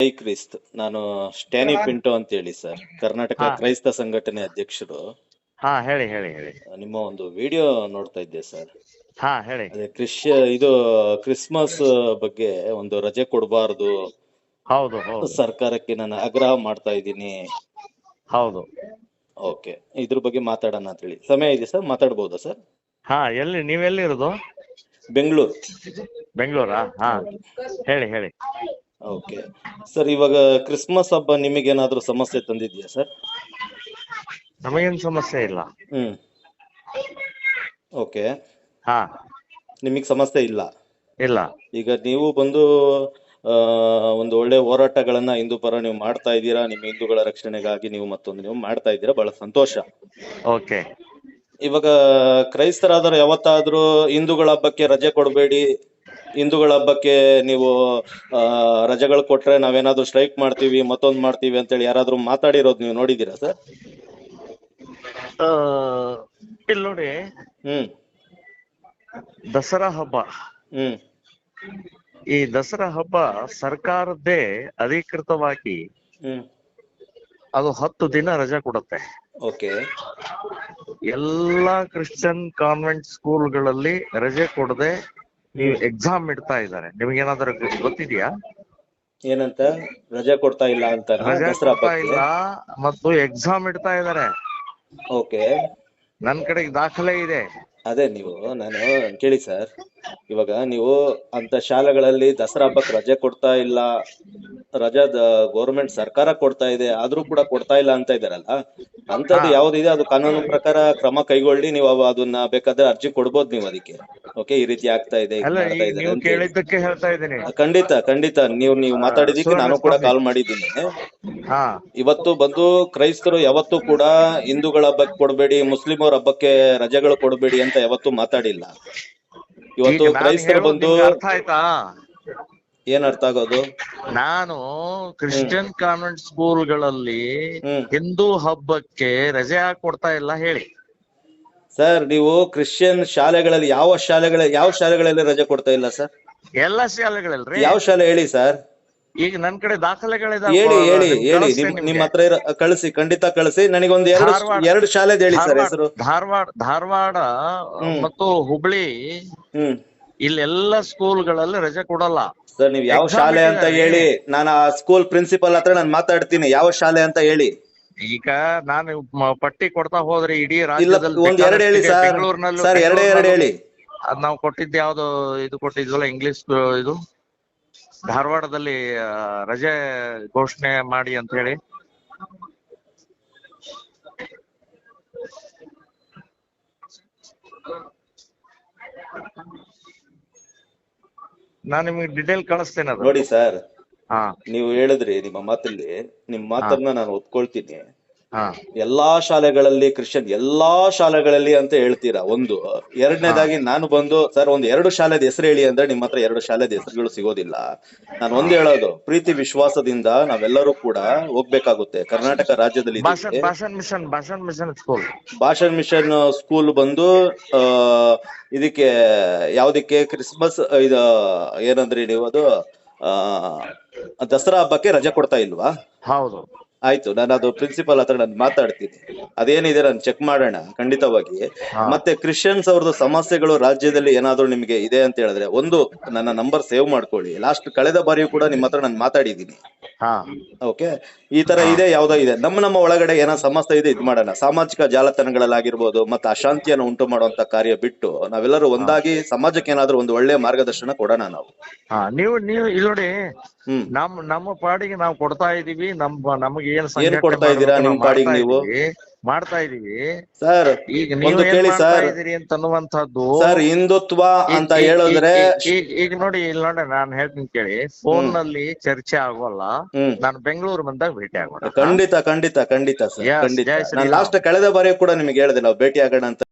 ಜೈ Christ. ನಾನು ಸ್ಟ್ಯಾನಿ ಪಿಂಟೋ ಅಂತ ಹೇಳಿ ಸರ್. ಕರ್ನಾಟಕ ಕ್ರೈಸ್ತ ಸಂಘಟನೆ ಅಧ್ಯಕ್ಷರು. ಹಾ ಹೇಳಿ ಹೇಳಿ ಹೇಳಿ. ನಿಮ್ಮ ಒಂದು ವಿಡಿಯೋ ನೋಡ್ತಾ ಇದ್ದೆ ಸರ್. ಹಾ ಹೇಳಿ. ಅದೇ ಕ್ರಿಶ್ಯ ಇದು ಕ್ರಿಸ್ಮಸ್ ಬಗ್ಗೆ ಒಂದು ರಜೆ ಕೊಡಬಾರದು. ಹೌದು ಹೌದು. ಸರ್ಕಾರಕ್ಕೆ ನಾನು ಆಗ್ರಹ ಮಾಡ್ತಾ ಇದ್ದೀನಿ. ಹೌದು. ಓಕೆ. ಇದ್ರ ಬಗ್ಗೆ ಮಾತಾಡೋಣ ಅಂತ ಹೇಳಿ. ಸಮಯ ಇದೆ ಸರ್ ಮಾತಾಡಬಹುದಾ ಸರ್? ಹಾ ಎಲ್ಲಿ ನೀವೆಲ್ಲಿ ಇರೋದು ಬೆಂಗಳೂರು. ಬೆಂಗಳೂರಾ? ಹಾ. ಹೇಳಿ ಹೇಳಿ. ಓಕೆ ಸರ್ ಇವಾಗ ಕ್ರಿಸ್ಮಸ್ ಹಬ್ಬ ನಿಮಗೇನಾದ್ರೂ ಸಮಸ್ಯೆ ತಂದಿದ್ಯಾ ಸರ್ ನಮಗೇನ್ ಸಮಸ್ಯೆ ಇಲ್ಲ. ಹ್ಮ್. ಓಕೆ ಹಾ. ನಿಮಗೆ ಸಮಸ್ಯೆ ಇಲ್ಲ? ಇಲ್ಲ. ಈಗ ನೀವು ಬಂದು ಆ, ಒಂದು ಒಳ್ಳೆ ಹೋರಾಟಗಳನ್ನ ಹಿಂದೂ ಪರ ನೀವು ಮಾಡ್ತಾ ಇದ್ದೀರಾ ನಿಮ್ಮ ಹಿಂದೂಗಳ ರಕ್ಷಣೆಗಾಗಿ ನೀವು ಮತ್ತೊಂದು ನೀವು ಮಾಡ್ತಾ ಇದ್ದೀರಾ ಬಹಳ ಸಂತೋಷ. ಓಕೆ ಇವಾಗ ಕ್ರೈಸ್ತರಾದರೂ ಯಾವತ್ತಾದ್ರೂ ಹಿಂದೂಗಳ ಹಬ್ಬಕ್ಕೆ ರಜೆ ಕೊಡಬೇಡಿ ಹಿಂದೂಗಳ ಹಬ್ಬಕ್ಕೆ ನೀವು ರಜೆಗಳು ಕೊಟ್ರೆ ನಾವೇನಾದ್ರೂ ಸ್ಟ್ರೈಕ್ ಮಾಡ್ತೀವಿ ಮತ್ತೊಂದ್ ಮಾಡ್ತೀವಿ ಅಂತೇಳಿ ಯಾರಾದ್ರೂ ಮಾತಾಡಿರೋದು ನೀವು ನೋಡಿದೀರಾ ಸರ್? ಇಲ್ಲಿ ನೋಡಿ. ಹ್ಮ್. ದಸರಾ ಹಬ್ಬ. ಹ್ಮ್. ಈ ದಸರಾ ಹಬ್ಬ ಸರ್ಕಾರದ್ದೇ ಅಧಿಕೃತವಾಗಿ ಹ್ಮ್. ಅದು ಹತ್ತು ದಿನ ರಜೆ ಕೊಡುತ್ತೆ. ಓಕೆ. ಎಲ್ಲಾ ಕ್ರಿಶ್ಚಿಯನ್ ಕಾನ್ವೆಂಟ್ ಸ್ಕೂಲ್ಗಳಲ್ಲಿ ರಜೆ ಕೊಡದೆ ನೀವು ಎಕ್ಸಾಮ್ ಇಡ್ತಾ ಇದ್ದಾರೆ. ನಿಮ್ಗೇನಾದ್ರೂ ಗೊತ್ತಿದ್ಯಾ? ಏನಂತ? ರಜೆ ಕೊಡ್ತಾ ಇಲ್ಲ ಅಂತ. ರಜೆ ಕೊಡ್ತಾ ಇಲ್ಲ ಮತ್ತು ಎಕ್ಸಾಮ್ ಇಡ್ತಾ ಇದ್ದಾರೆ. ಓಕೆ. ನನ್ ಕಡೆ ದಾಖಲೆ ಇದೆ. ಅದೇ ನೀವು ನಾನು ಕೇಳಿ ಸರ್. ಇವಾಗ ನೀವು ಅಂತ ಶಾಲೆಗಳಲ್ಲಿ ದಸರಾ ಹಬ್ಬಕ್ಕೆ ರಜೆ ಕೊಡ್ತಾ ಇಲ್ಲ ರಜಾ ಗೌರ್ಮೆಂಟ್ ಸರ್ಕಾರ ಕೊಡ್ತಾ ಇದೆ ಆದ್ರೂ ಕೂಡ ಕೊಡ್ತಾ ಇಲ್ಲ ಅಂತ ಇದಾರಲ್ಲ ಅಂತದ್ದು. ಯಾವ್ದಿದೆ ಅದು ಕಾನೂನು ಪ್ರಕಾರ ಕ್ರಮ ಕೈಗೊಳ್ಳಿ ನೀವು ಅದನ್ನ ಬೇಕಾದ್ರೆ ಅರ್ಜಿ ಕೊಡ್ಬೋದು ನೀವು ಅದಕ್ಕೆ. ಓಕೆ ಈ ರೀತಿ ಆಗ್ತಾ ಇದೆ ಖಂಡಿತ ಖಂಡಿತ. ನೀವು ನೀವು ಮಾತಾಡಿದಕ್ಕೆ ನಾನು ಕೂಡ ಕಾಲ್ ಮಾಡಿದ್ದೀನಿ. ಇವತ್ತು ಬಂದು ಕ್ರೈಸ್ತರು ಯಾವತ್ತೂ ಕೂಡ ಹಿಂದೂಗಳ ಹಬ್ಬಕ್ಕೆ ಕೊಡಬೇಡಿ ಮುಸ್ಲಿಮರ ಹಬ್ಬಕ್ಕೆ ರಜೆಗಳು ಕೊಡಬೇಡಿ ಅಂತ ಯಾವತ್ತೂ ಮಾತಾಡಿಲ್ಲ. ಇವತ್ತು ಕ್ರೈಸ್ತರು ಬಂದು ಅರ್ಥ ಆಯ್ತಾ? ಏನ್ ಅರ್ಥ ಆಗೋದು? ನಾನು ಕ್ರಿಶ್ಚಿಯನ್ ಕಾನ್ವೆಂಟ್ ಸ್ಕೂಲ್ಗಳಲ್ಲಿ ಹ್ಮ್. ಹಿಂದೂ ಹಬ್ಬಕ್ಕೆ ರಜೆ ಹಾಕೊಡ್ತಾ ಕೊಡ್ತಾ ಇಲ್ಲ ಹೇಳಿ. ಸರ್ ನೀವು ಕ್ರಿಶ್ಚಿಯನ್ ಶಾಲೆಗಳಲ್ಲಿ ಯಾವ ಶಾಲೆಗಳ ಯಾವ ಶಾಲೆಗಳಲ್ಲಿ ರಜೆ ಕೊಡ್ತಾ ಇಲ್ಲ ಸರ್? ಎಲ್ಲಾ ಶಾಲೆಗಳಲ್ರಿ. ಯಾವ ಶಾಲೆ ಹೇಳಿ ಸರ್? ಈಗ ನನ್ ಕಡೆ ದಾಖಲೆಗಳಿದಾವೆ ಹೇಳಿ ಹೇಳಿ ಹೇಳಿ. ನಿಮ್ ಹತ್ರ ಇರೋ- ಕಳಿಸಿ ಖಂಡಿತ ಕಳಿಸಿ. ನನಗೊಂದು ಎರಡು ಧಾರವಾಡ. ಎರಡು ಶಾಲೆ ಹೇಳಿ ಸರ್ ಧಾರವಾಡ ಹೆಸರು. ಧಾರವಾಡ ಧಾರವಾಡ ಹ್ಮ್. ಮತ್ತು ಹುಬ್ಳಿ ಹ್ಮ್. ಇಲ್ಲೆಲ್ಲ ಸ್ಕೂಲ್ಗಳಲ್ಲಿ ರಜೆ ಕೊಡಲ್ಲ. ಸರ್ ನೀವು ಯಾವ ಶಾಲೆ ಅಂತ ಹೇಳಿ ನಾನು ಆ ಸ್ಕೂಲ್ ಪ್ರಿನ್ಸಿಪಲ್ ಹತ್ರ ನಾನು ಮಾತಾಡ್ತೀನಿ. ಯಾವ ಶಾಲೆ ಅಂತ ಹೇಳಿ? ಈಗ ನಾನು ಮ- ಪಟ್ಟಿ ಕೊಡ್ತಾ ಹೋದ್ರೆ ಇಡೀ ರಾಜ್ಯದಲ್ಲಿ ಒಂದ್ ಎರಡು ಹೇಳಿ ಸರ್ ಬೆಂಗಳೂರಿನಲ್ಲೂ- ಸರ್ ಎರಡೇ ಎರಡು ಹೇಳಿ. ಅದ್ ನಾವು ಕೊಟ್ಟಿದ್ದು ಯಾವ್ದು ಇದು ಕೊಟ್ಟಿದ್ವಲ್ಲ ಇಂಗ್ಲಿಷ್ ಇದು. ಧಾರವಾಡದಲ್ಲಿ ಆ, ರಜೆ ಘೋಷಣೆ ಮಾಡಿ ಅಂತ ಹೇಳಿ. ನಾನ್ ನಿಮಗೆ ಡಿಟೇಲ್ ಕಳಿಸ್ತೇನೆ ಅದು. ನೋಡಿ ಸರ್ ಹಾ. ನೀವು ಹೇಳಿದ್ರಿ ನಿಮ್ಮ ಮಾತಲ್ಲಿ ನಿಮ್ಮ ಮಾತನ್ನ ನಾನು ಒಪ್ಕೊಳ್ತೀನಿ. ಎಲ್ಲಾ ಶಾಲೆಗಳಲ್ಲಿ ಕ್ರಿಶ್ಚಿಯನ್ ಎಲ್ಲಾ ಶಾಲೆಗಳಲ್ಲಿ ಅಂತ ಹೇಳ್ತೀರಾ? ಒಂದು ಎರಡನೇದಾಗಿ ನಾನು ಬಂದು ಸರ್ ಒಂದ್ ಎರಡು ಶಾಲೆದ ಹೆಸರು ಹೇಳಿ ಅಂದ್ರೆ ನಿಮ್ಮ ಹತ್ರ ಎರಡು ಶಾಲೆದ ಹೆಸರುಗಳು ಸಿಗೋದಿಲ್ಲ. ನಾನು ಒಂದ್ ಹೇಳೋದು ಪ್ರೀತಿ ವಿಶ್ವಾಸದಿಂದ ನಾವೆಲ್ಲರೂ ಕೂಡ ಹೋಗ್ಬೇಕಾಗುತ್ತೆ. ಕರ್ನಾಟಕ ರಾಜ್ಯದಲ್ಲಿ ಭಾಷಣ ಮಿಷನ್ ಸ್ಕೂಲ್ ಭಾಷಣ್ ಮಿಷನ್ ಸ್ಕೂಲ್ ಬಂದು ಆ ಇದಕ್ಕೆ ಯಾವ್ದಕ್ಕೆ ಕ್ರಿಸ್ಮಸ್ ಇದು ಏನಂದ್ರಿ ನೀವು ಅದು ಆ ದಸರಾ ಹಬ್ಬಕ್ಕೆ ರಜೆ ಕೊಡ್ತಾ ಇಲ್ವಾ? ಹೌದು. ಆಯ್ತು ನಾನು ಅದು ಪ್ರಿನ್ಸಿಪಲ್ ಹತ್ರ ನಾನು ಮಾತಾಡ್ತೀನಿ. ಅದೇನಿದೆ ನಾನು ಚೆಕ್ ಮಾಡೋಣ ಖಂಡಿತವಾಗಿ. ಮತ್ತೆ ಕ್ರಿಶ್ಚಿಯನ್ಸ್ ಅವ್ರದ್ದು ಸಮಸ್ಯೆಗಳು ರಾಜ್ಯದಲ್ಲಿ ಏನಾದ್ರು ನಿಮಗೆ ಇದೆ ಅಂತ ಹೇಳಿದ್ರೆ ಒಂದು ನನ್ನ ನಂಬರ್ ಸೇವ್ ಮಾಡ್ಕೊಳ್ಳಿ. ಲಾಸ್ಟ್ ಕಳೆದ ಬಾರಿಯೂ ಕೂಡ ನಿಮ್ಮ ಹತ್ರ ನಾನು ಮಾತಾಡಿದ್ದೀನಿ. ಓಕೆ ಈ ತರ ಇದೆ ಯಾವ್ದೋ ಇದೆ. ನಮ್ಮ ನಮ್ಮ ಒಳಗಡೆ ಏನೋ ಸಮಸ್ಯೆ ಇದೆ ಇದ್ ಮಾಡೋಣ. ಸಾಮಾಜಿಕ ಜಾಲತಾಣಗಳಲ್ಲಾಗಿರ್ಬೋದು ಮತ್ತೆ ಅಶಾಂತಿಯನ್ನು ಉಂಟು ಮಾಡುವಂತ ಕಾರ್ಯ ಬಿಟ್ಟು ನಾವೆಲ್ಲರೂ ಒಂದಾಗಿ ಸಮಾಜಕ್ಕೆ ಏನಾದ್ರೂ ಒಂದು ಒಳ್ಳೆ ಮಾರ್ಗದರ್ಶನ ಕೊಡೋಣ ನಾವು. ನೀವು ನೀವು ಇಲ್ಲಿ ನೋಡಿ ನಮ್ಮ ನಮ್ಮ ಪಾಡಿಗೆ ನಾವು ಕೊಡ್ತಾ ಇದೀವಿ. ನಮ್ಮ ನಮಗೆ ಏನ್ ಕೊಡ್ತಾ ಇದ್ದೀರಾ ನಿಮ್ ಪಾಡಿಗೆ ಮಾಡ್ತಾ ನೀವು? ಇದೀವಿ, ಮಾಡ್ತಾ ಇದೀವಿ ಸರ್ ಈಗ ನೀವು ಕೇಳಿ ಸರ್. ಇದೀರಿ ಅಂತ ಅನ್ನುವಂಥದ್ದು ಸರ್ ಹಿಂದುತ್ವ ಅಂತ ಹೇಳಿದ್ರೆ ಈಗ- ನೋಡಿ ಇಲ್ಲಿ ನೋಡಿ ನಾನು ಹೇಳ್ತೀನಿ ಕೇಳಿ. ಫೋನ್ನಲ್ಲಿ ಚರ್ಚೆ ಆಗೋಲ್ಲ. ನಾನು ಬೆಂಗಳೂರು ಬಂದಾಗ ಭೇಟಿ ಆಗೋಣ. ಖಂಡಿತ ಖಂಡಿತ ಖಂಡಿತ ಸರ್ ಖಂಡಿತ. ನಾನು. ಲಾಸ್ಟ್ ಕಳೆದ ಬಾರಿ ಕೂಡ ನಿಮ್ಗೆ ಹೇಳಿದೆ ನಾವು ಭೇಟಿ ಆಗೋಣ ಅಂತ.